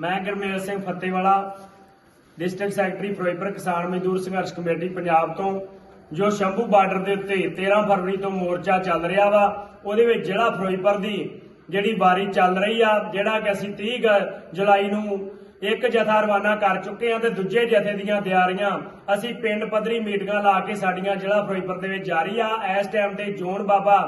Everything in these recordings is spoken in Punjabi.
ਮੈਂ ਗੁਰਮੇਲ ਸਿੰਘ ਫੱਤੇਵਾਲਾ ਡਿਸਟ੍ਰਿਕਟ ਸੈਕਟਰੀ ਫਿਰੋਜ਼ਪੁਰ ਕਿਸਾਨ ਮਜ਼ਦੂਰ ਸੰਘਰਸ਼ ਕਮੇਟੀ ਪੰਜਾਬ ਤੋਂ, ਜੋ ਸ਼ੰਭੂ ਬਾਰਡਰ ਦੇ ਉੱਤੇ 13 ਫਰਵਰੀ ਤੋਂ ਮੋਰਚਾ ਚੱਲ ਰਿਹਾ ਵਾ, ਉਹਦੇ ਵਿੱਚ ਜ਼ਿਲ੍ਹਾ ਫਿਰੋਜ਼ਪੁਰ ਦੀ ਜਿਹੜੀ ਵਾਰੀ ਚੱਲ ਰਹੀ ਆ, ਜਿਹੜਾ ਕਿ ਅਸੀਂ 30 ਜੁਲਾਈ ਨੂੰ ਇੱਕ ਜਥਾ ਰਵਾਨਾ ਕਰ ਚੁੱਕੇ ਆ ਤੇ ਦੂਜੇ ਜਥੇ ਦੀਆਂ ਤਿਆਰੀਆਂ, ਅਸੀਂ ਪਿੰਡ ਪੱਧਰੀ ਮੀਟਿੰਗਾਂ ਲਾ ਕੇ ਸਾਡੀਆਂ ਜ਼ਿਲ੍ਹਾ ਫਿਰੋਜ਼ਪੁਰ ਦੇ ਵਿੱਚ ਜਾਰੀ ਆ। ਇਸ ਟਾਈਮ ਤੇ ਜੋਨ ਬਾਬਾ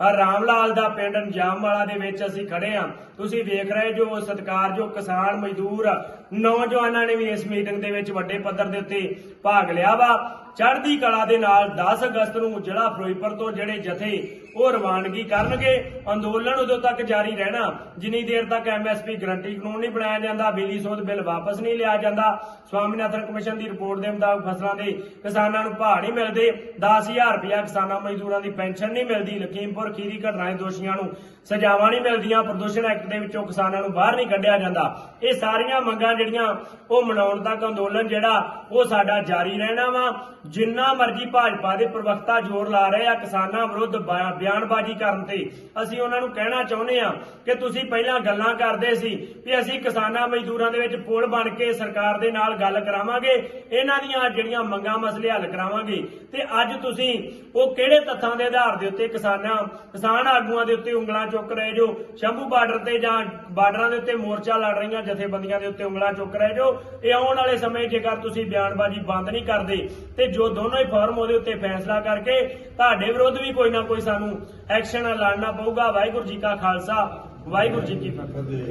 ਰਾਮ ਲਾਲ ਦਾ ਪਿੰਡ ਅੰਜਾਮ ਦੇ ਵਿੱਚ ਅਸੀਂ ਖੜੇ ਆ ਤੁਸੀਂ ਵੇਖ ਰਹੇ ਜੋ ਸਤਿਕਾਰਯੋਗ ਕਿਸਾਨ ਮਜ਼ਦੂਰ ਨੌਜਵਾਨਾਂ ਨੇ ਵੀ ਇਸ ਮੀਟਿੰਗ ਦੇ ਵਿੱਚ ਵੱਡੇ ਪੱਧਰ ਦੇ ਉੱਤੇ ਭਾਗ ਲਿਆ ਵਾ। ਚੜ੍ਹਦੀ ਕਲਾ ਦੇ ਨਾਲ 10 ਅਗਸਤ ਨੂੰ ਜਿਹੜਾ ਫਿਰੋਜ਼ਪੁਰ ਤੋਂ ਜਿਹੜੇ ਜਥੇ ਉਹ ਰਵਾਨਗੀ ਕਰਨਗੇ। ਅੰਦੋਲਨ ਉਦੋਂ ਤੱਕ ਜਾਰੀ ਰਹਿਣਾ। ਜਿੰਨੀ ਦੇਰ ਤੱਕ ਐਮਐਸਪੀ ਗਰੰਟੀ ਕਾਨੂੰਨ ਨਹੀਂ ਬਣਾਇਆ ਜਾਂਦਾ, ਬਿਜਲੀ ਸੋਧ ਬਿੱਲ ਵਾਪਸ ਨਹੀਂ ਲਿਆ ਜਾਂਦਾ। ਸਵਾਮੀਨਾਥਨ ਕਮਿਸ਼ਨ ਦੀ ਰਿਪੋਰਟ ਦੇ ਮੁਤਾਬਕ ਫਸਲਾਂ ਦੇ ਕਿਸਾਨਾਂ ਨੂੰ ਭਾਅ ਨਹੀਂ ਮਿਲਦੇ। 10000 ਰੁਪਇਆ ਕਿਸਾਨਾਂ ਮਜ਼ਦੂਰਾਂ ਦੀ ਪੈਨਸ਼ਨ ਨਹੀਂ ਮਿਲਦੀ। ਲਖੀਮਪੁਰ ਖੀਰੀ ਘਟਨਾ ਦੇ ਦੋਸ਼ੀਆਂ ਨੂੰ ਸਜ਼ਾਵਾਂ ਨਹੀਂ ਮਿਲਦੀਆਂ, ਪ੍ਰਦੂਸ਼ਣ ਐਕਟ ਦੇ ਵਿੱਚੋਂ ਕਿਸਾਨਾਂ ਨੂੰ ਬਾਹਰ ਨਹੀਂ ਕੱਢਿਆ ਜਾਂਦਾ। ਇਹ ਸਾਰੀਆਂ ਮੰਗਾਂ ਜਿਹੜੀਆਂ ਉਹ ਮਨਾਉਣ ਤੱਕ ਅੰਦੋਲਨ ਜਿਹੜਾ, ਉਹ ਸਾਡਾ ਜਾਰੀ ਰਹਿਣਾ ਵਾ। ਜਿੰਨਾ ਮਰਜ਼ੀ ਭਾਜਪਾ ਦੇ ਪ੍ਰਵਕਤਾ ਜ਼ੋਰ ਲਾ ਰਹੇ ਆ, ਕਿਸਾਨਾਂ ਵਿਰੁੱਧ ਬਿਆਨਬਾਜ਼ੀ ਕਰਨ ਤੇ, ਅਸੀਂ ਉਹਨਾਂ ਨੂੰ ਕਹਿਣਾ ਚਾਹੁੰਦੇ ਆ ਕਿ ਤੁਸੀਂ ਪਹਿਲਾਂ ਗੱਲਾਂ ਕਰਦੇ ਸੀ ਵੀ ਅਸੀਂ ਕਿਸਾਨਾਂ ਮਜ਼ਦੂਰਾਂ ਦੇ ਵਿੱਚ ਪੁਲ ਬਣ ਕੇ ਸਰਕਾਰ ਦੇ ਨਾਲ ਗੱਲ ਕਰਾਵਾਂਗੇ, ਇਹਨਾਂ ਦੀਆਂ ਜਿਹੜੀਆਂ ਮੰਗਾਂ ਮਸਲੇ ਹੱਲ ਕਰਾਵਾਂਗੇ। ਤੇ ਅੱਜ ਤੁਸੀਂ ਉਹ ਕਿਹੜੇ ਤੱਥਾਂ ਦੇ ਆਧਾਰ ਦੇ ਉੱਤੇ ਕਿਸਾਨਾਂ ਕਿਸਾਨ ਆਗੂਆਂ ਦੇ ਉੱਤੇ ਉਂਗਲਾਂ ਚੁੱਕ ਰਹੇ ਜੋ, ਸ਼ੰਭੂ ਬਾਰਡਰ ਤੇ ਜਾਂ ਬਾਰਡਰਾਂ ਦੇ ਉੱਤੇ ਮੋਰਚਾ ਲੜ ਰਹੀਆਂ ਜਥੇਬੰਦੀਆਂ ਦੇ ਉੱਤੇ ਉਂਗਲਾਂ ਚੁੱਕ ਰਹੇ ਜੋ, ਇਹ ਆਉਣ ਵਾਲੇ ਸਮੇਂ ਜੇਕਰ ਤੁਸੀਂ ਬਿਆਨਬਾਜ਼ੀ ਬੰਦ ਨਹੀਂ ਕਰਦੇ ਤੇ ਜੋ ਦੋਨੋਂ ਹੀ ਫਾਰਮ ਉਹਦੇ ਉੱਤੇ ਫੈਸਲਾ ਕਰਕੇ ਤੁਹਾਡੇ ਵਿਰੁੱਧ ਵੀ ਕੋਈ ਨਾ ਕੋਈ ਸਾਨੂੰ ਐਕਸ਼ਨ ਲੜਨਾ ਪਊਗਾ। ਵਾਹਿਗੁਰੂ ਜੀ ਕਾ ਖਾਲਸਾ, ਵਾਹਿਗੁਰੂ ਜੀ ਕੀ ਫਤਿਹ।